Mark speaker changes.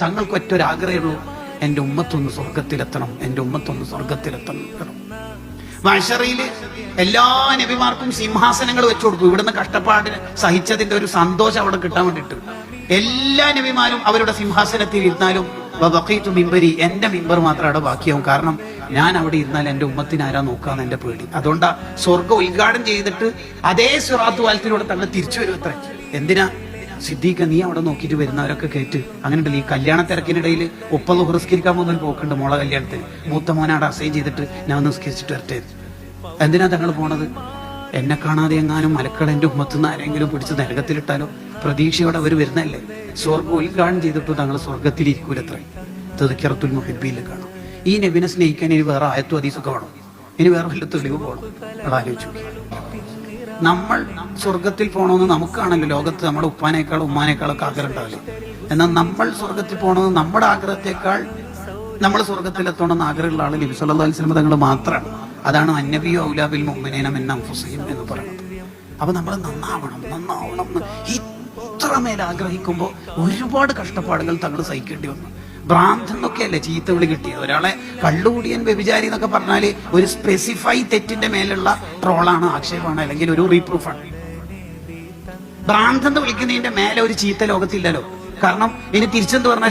Speaker 1: തങ്ങൾക്ക് ഒറ്റൊരാഗ്രഹമുള്ളൂ എന്റെ ഉമ്മത്തൊന്ന് സ്വർഗത്തിലെത്തണം എന്റെ ഉമ്മത്തൊന്ന് സ്വർഗത്തിലെത്തണം മഷറിയിൽ എല്ലാ നബിമാർക്കും സിംഹാസനങ്ങൾ വെച്ചു കൊടുക്കും ഇവിടുന്ന് കഷ്ടപ്പാടിന് സഹിച്ചതിന്റെ ഒരു സന്തോഷം അവിടെ കിട്ടാൻ വേണ്ടിയിട്ട്. എല്ലാ നബിമാരും അവരുടെ സിംഹാസനത്തിൽ ഇരുന്നാലും ബഖീത്തു മിമ്പരി എന്റെ മിമ്പർ മാത്രം അവിടെ ബാക്കിയാവും. കാരണം ഞാൻ അവിടെ ഇരുന്നാൽ എന്റെ ഉമ്മത്തിന് ആരാ നോക്കാന്ന് എന്റെ പേടി. അതുകൊണ്ടാ സ്വർഗം ഉദ്ഘാടനം ചെയ്തിട്ട് അതേ സുറാത്തു വാലത്തിലൂടെ തന്നെ തിരിച്ചു വരും അത്ര എന്തിനാ? സിദ്ദീഖ നീ അവിടെ നോക്കിയിട്ട് വരുന്നവരൊക്കെ കേട്ട്. അങ്ങനെ ഈ കല്യാണ തിരക്കിനിടയിൽ ഉപ്പത് നിസ്കരിക്കാൻ പോകുന്ന പോക്കുണ്ട് മോളെ കല്യാണത്തിന്. മൂത്ത മോനാട് അസൈൻ ചെയ്തിട്ട് ഞാൻ നിസ്കരിച്ചിട്ട് വരട്ടെ. എന്തിനാ തങ്ങൾ പോണത്? എന്നെ കാണാതെ എങ്ങാനും മലക്കൾ എന്റെ ഉമ്മത്തുനിന്ന് ആരെങ്കിലും പിടിച്ച് നരകത്തിലിട്ടാലോ? പ്രതീക്ഷയോടെ അവർ വരുന്നല്ലേ സ്വർഗം ഉദ്ഘാടനം ചെയ്തിട്ട് തങ്ങൾ സ്വർഗത്തിലിരിക്കൂലത്രേ തെതുക്കിറത്തുൽ മുഹിബിയിൽ കാണും. ഈ നബിനെ സ്നേഹിക്കാൻ ഇനി വേറെ ആയത്തും അതീസൊക്കെ വേണം. ഇനി വേറെ വല്ല തെളിവ് പോകണം ആലോചിച്ചു നമ്മൾ സ്വർഗത്തിൽ പോകണമെന്ന് നമുക്കാണല്ലോ ലോകത്ത് നമ്മുടെ ഉപ്പാനേക്കാൾ ഉമ്മാനേക്കാളൊക്കെ ആഗ്രഹം ഉണ്ടാവില്ല? എന്നാൽ നമ്മൾ സ്വർഗത്തിൽ പോകണമെന്ന് നമ്മുടെ ആഗ്രഹത്തെക്കാൾ നമ്മൾ സ്വർഗത്തിലെത്തണമെന്ന് ആഗ്രഹമുള്ള ആൾ നബി സല്ലല്ലാഹു അലൈഹി തങ്ങൾ മാത്രമാണ്. അതാണ് അന്നബിയോ ഔലാബിൽ മുഅ്മിനീന മിൻ അൻഫുസിഹിം എന്ന് പറയുന്നത്. അപ്പൊ നമ്മൾ നന്നാവണം നന്നാവണം എന്ന് ഇത്രമേൽ ആഗ്രഹിക്കുമ്പോൾ ഒരുപാട് കഷ്ടപ്പാടുകൾ തങ്ങൾ സഹിക്കേണ്ടി വന്നു. ഭ്രാന്ത് എന്നൊക്കെയല്ലേ ചീത്ത വിളി കിട്ടിയത്? ഒരാളെ കള്ളുകൂടിയൻ വ്യഭിചാരി എന്നൊക്കെ പറഞ്ഞാൽ ഒരു സ്പെസിഫൈ തെറ്റിന്റെ മേലുള്ള ട്രോളാണ് ആക്ഷേപമാണ് അല്ലെങ്കിൽ ഒരു റീപ്രൂഫാണ് ഭ്രാന്ത് എന്ന് വിളിക്കുന്നതിന്റെ മേലെ ഒരു ചീത്ത ലോകത്തില്ലല്ലോ. കാരണം ഇനി തിരിച്ചെന്ന് പറഞ്ഞാൽ